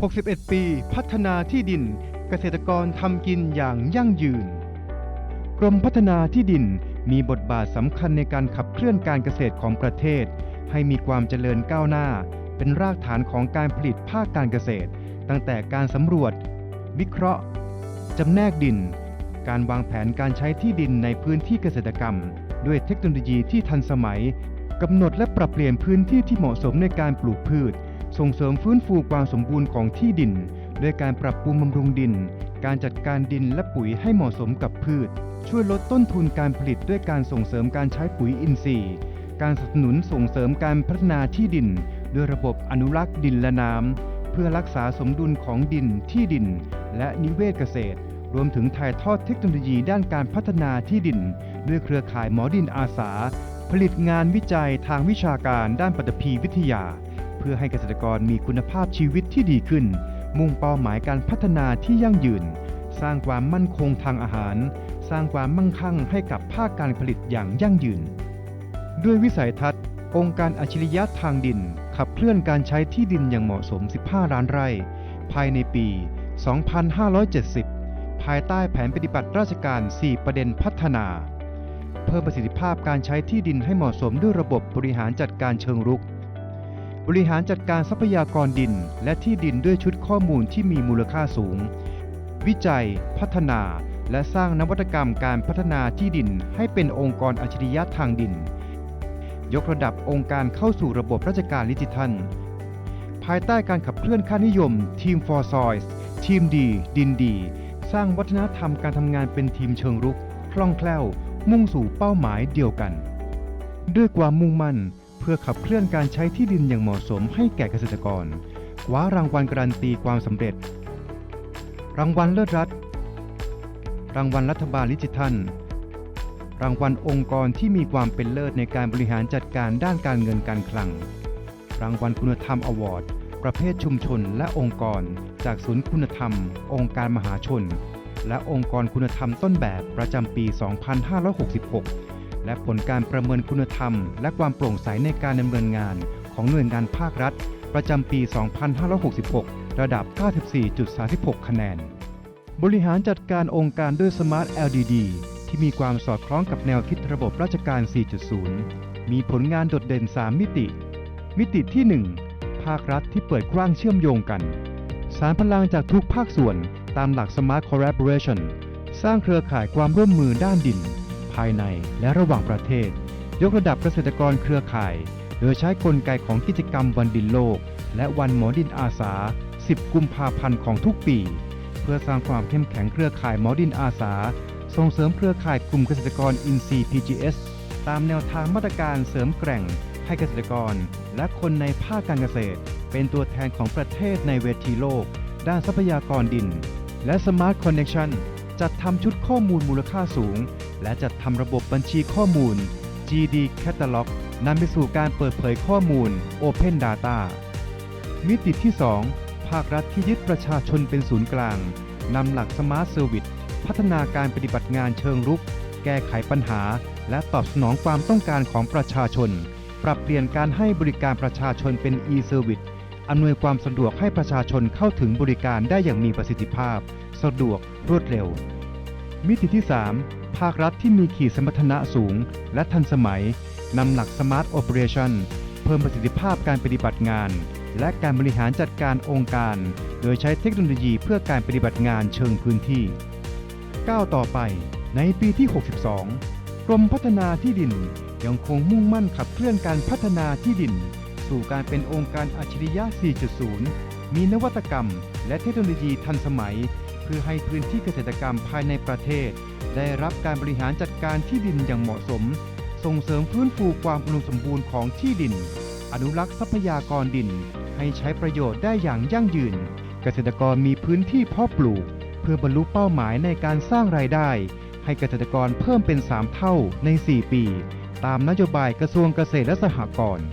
61 ปี พัฒนาที่ดิน เกษตรกรทำกินอย่างยั่งยืน กรมพัฒนาที่ดินมีบทบาทสำคัญในการขับเคลื่อนการเกษตรของประเทศ ให้มีความเจริญก้าวหน้า เป็นรากฐานของการผลิตภาคการเกษตร ตั้งแต่การสำรวจ วิเคราะห์จำแนกดิน การวางแผนการใช้ที่ดินในพื้นที่เกษตรกรรม ด้วยเทคโนโลยีที่ทันสมัยกำหนดและปรับเปลี่ยนพื้นที่ที่เหมาะสมในการปลูกพืช ส่งเสริมฟื้นฟูความสมบูรณ์ของที่ดิน ด้วยการปรับปรุงบำรุงดิน การจัดการดินและปุ๋ยให้เหมาะสมกับพืช ช่วยลดต้นทุนการผลิตด้วยการส่งเสริมการใช้ปุ๋ยอินทรีย์ การสนับสนุนส่งเสริมการพัฒนาที่ดิน ด้วยระบบอนุรักษ์ดินและน้ำ เพื่อรักษาสมดุลของดินที่ดิน และนิเวศเกษตร รวมถึงถ่ายทอดเทคโนโลยีด้านการพัฒนาที่ดิน ด้วยเครือข่ายหมอดินอาสา ผลิตงานวิจัยทางวิชาการด้านปฐพีวิทยา เพื่อให้เกษตรกรมีคุณภาพชีวิตที่ดีขึ้น มุ่งเป้าหมายการพัฒนาที่ยั่งยืน สร้างความมั่นคงทางอาหาร สร้างความมั่งคั่งให้กับภาคการผลิตอย่างยั่งยืน ด้วยวิสัยทัศน์ องค์การอัจฉริยะทางดิน ขับเคลื่อนการใช้ที่ดินอย่างเหมาะสม 15 ล้านไร่ ภายในปี 2570 ภายใต้แผนปฏิบัติราชการ 4 ประเด็นพัฒนาเพิ่มประสิทธิภาพการใช้ที่ดินให้เหมาะสมด้วยระบบบริหารจัดการเชิงรุก บริหารจัดการทรัพยากรดินและที่ดินด้วยชุดข้อมูลที่มีมูลค่าสูง วิจัย พัฒนา และสร้างนวัตกรรมการพัฒนาที่ดินให้เป็นองค์กรอัจฉริยะทางดิน ยกระดับองค์การเข้าสู่ระบบราชการดิจิทัล ภายใต้การขับเคลื่อนค่านิยม Team for Soils ทีมดี ดินดี สร้างวัฒนธรรมการทำงานเป็นทีมเชิงรุก คล่องแคล่ว มุ่งสู่เป้าหมายเดียวกัน ด้วยความมุ่งมั่น เพื่อขับเคลื่อนการใช้ที่ดินอย่างเหมาะสมให้แก่เกษตรกรคว้ารางวัลการันตีความสำเร็จ รางวัลเลิศรัฐ รางวัลรัฐบาลดิจิทัล รางวัลองค์กรที่มีความเป็นเลิศในการบริหารจัดการด้านการเงินการคลัง รางวัลคุณธรรมอวอร์ดประเภทชุมชนและองค์กร จากศูนย์คุณธรรม องค์การมหาชน และองค์กรคุณธรรมต้นแบบประจำปี 2566 และผลการประเมินคุณธรรม และความโปร่งใสในการดำเนินงาน ของหน่วยงานภาครัฐ ประจำปี 2566 ระดับ 94.36 คะแนน บริหารจัดการองค์การด้วย Smart LDD ที่มีความสอดคล้องกับแนวคิดระบบราชการ 4.0 มีผลงานโดดเด่น 3 มิติ มิติที่ 1 ภาครัฐที่เปิดกว้างเชื่อมโยงกัน สารพลังจากทุกภาคส่วนตามหลัก Smart Collaboration สร้างเครือข่ายความร่วมมือด้านดิน ภายในและระหว่างประเทศ ยกระดับเกษตรกรเครือข่าย โดยใช้กลไกของกิจกรรมวันดินโลก และวันหมอดินอาสา 10 กุมภาพันธ์ของทุกปี เพื่อสร้างความเข้มแข็งเครือข่ายหมอดินอาสา ส่งเสริมเครือข่ายกลุ่มเกษตรกรอินทรีย์ PGS ตามแนวทางมาตรการเสริมแกร่งให้เกษตรกร และคนในภาคการเกษตร เป็นตัวแทนของประเทศในเวทีโลก ด้านทรัพยากรดิน และ Smart Connection จัดทำชุดข้อมูลมูลค่าสูง และจัดทำระบบบัญชีข้อมูล GD Catalog นำไปสู่การเปิดเผยข้อมูล Open Data มิติที่ 2 ภาครัฐที่ยึดประชาชนเป็นศูนย์กลางนำหลัก Smart Service พัฒนาการปฏิบัติงานเชิงรุก แก้ไขปัญหา และตอบสนองความต้องการของประชาชน ปรับเปลี่ยนการให้บริการประชาชนเป็น e-service อำนวยความสะดวกให้ประชาชนเข้าถึงบริการได้อย่างมีประสิทธิภาพ สะดวกรวดเร็ว มิติที่ 3 ภาครัฐที่มีขีดสมรรถนะสูง และทันสมัยนำหลัก Smart Operation เพิ่มประสิทธิภาพการปฏิบัติงาน และการบริหารจัดการองค์การ โดยใช้เทคโนโลยีเพื่อการปฏิบัติงานเชิงพื้นที่ก้าวต่อไปในปีที่ 62 กรมพัฒนาที่ดินยังคงมุ่งมั่นขับเคลื่อนการพัฒนาที่ดิน สู่การเป็นองค์การอัจฉริยะ 4.0 มีนวัตกรรม และเทคโนโลยีทันสมัย พื่อให้พื้นที่เกษตรกรรมภายในประเทศ ได้รับการบริหารจัดการที่ดินอย่างเหมาะสม ส่งเสริมฟื้นฟูความอุดมสมบูรณ์ของที่ดิน อนุรักษ์ทรัพยากรดิน ให้ใช้ประโยชน์ได้อย่างยั่งยืน เกษตรกรมีพื้นที่เพาะปลูก เพื่อบรรลุเป้าหมายในการสร้างรายได้ ให้เกษตรกรเพิ่มเป็น 3 เท่าใน 4 ปี ตามนโยบายกระทรวงเกษตรและสหกรณ์